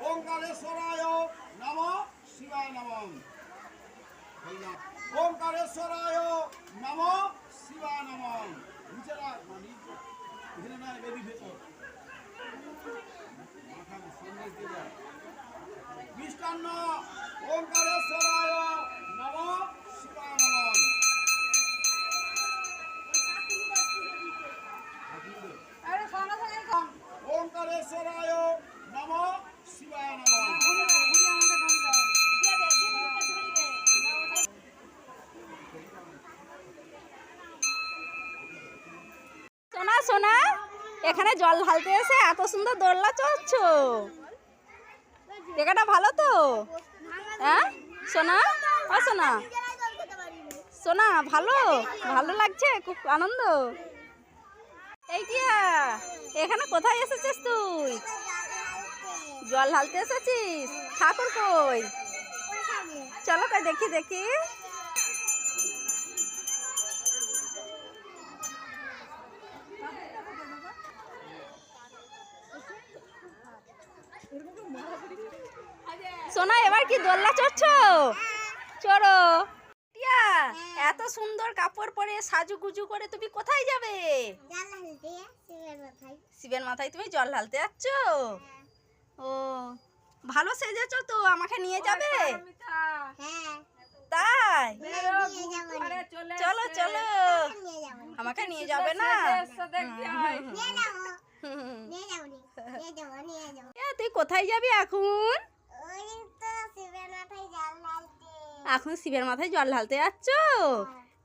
ওঙ্কারেশ্বরায় শিবায় নম ওঙ্কারেশ্বরায় নম শিবায় নম মানে এখানে না বেবি। মিষ্টান্ন ওঙ্কারেশ্বরায় ওঙ্কারেশ্বরায় নম শিবায় এখানে জল ঢালতে এসে এত সুন্দর দোলনা চড়ছ। জায়গাটা ভালো তো? হ্যাঁ? সোনা, ও সোনা। সোনা, ভালো ভালো লাগছে, খুব আনন্দ। এখানে কোথায় এসেছিস তুই? জল ঢালতে এসেছিস? ঠাকুর কই? চলো কই, দেখি দেখি। সোনা, এবার কি দোলনা চড়ছো? চড়ো। টিয়া এত সুন্দর কাপড় পরে সাজুগুজু করে তুমি কোথায় যাবে? শিবের মাথায় তুমি জল ঢালতে যাচ্ছ? ও ভালো সেজেছ তো আমাকে নিয়ে যাবে? তাই? চলো চলো আমাকে নিয়ে যাবে না। তুই কোথায় যাবি এখন? এখন শিবের মাথায় জল ঢালতে যাচ্ছ?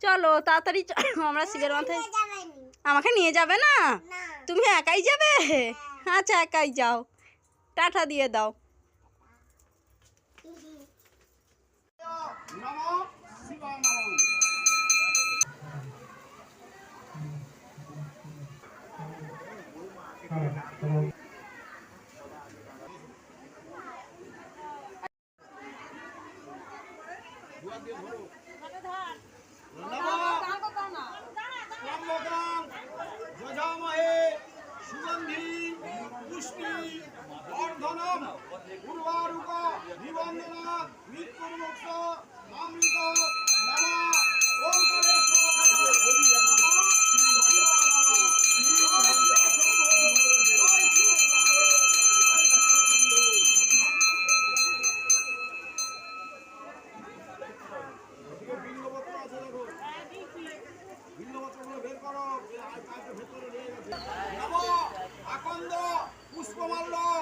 চলো তাড়াতাড়ি আমরা শিবের মাথায় আমাকে নিয়ে যাবে না? তুমি একাই যাবে? আচ্ছা একাই যাও। টাটা দিয়ে দাও। নম শিবায় নম নিয়ে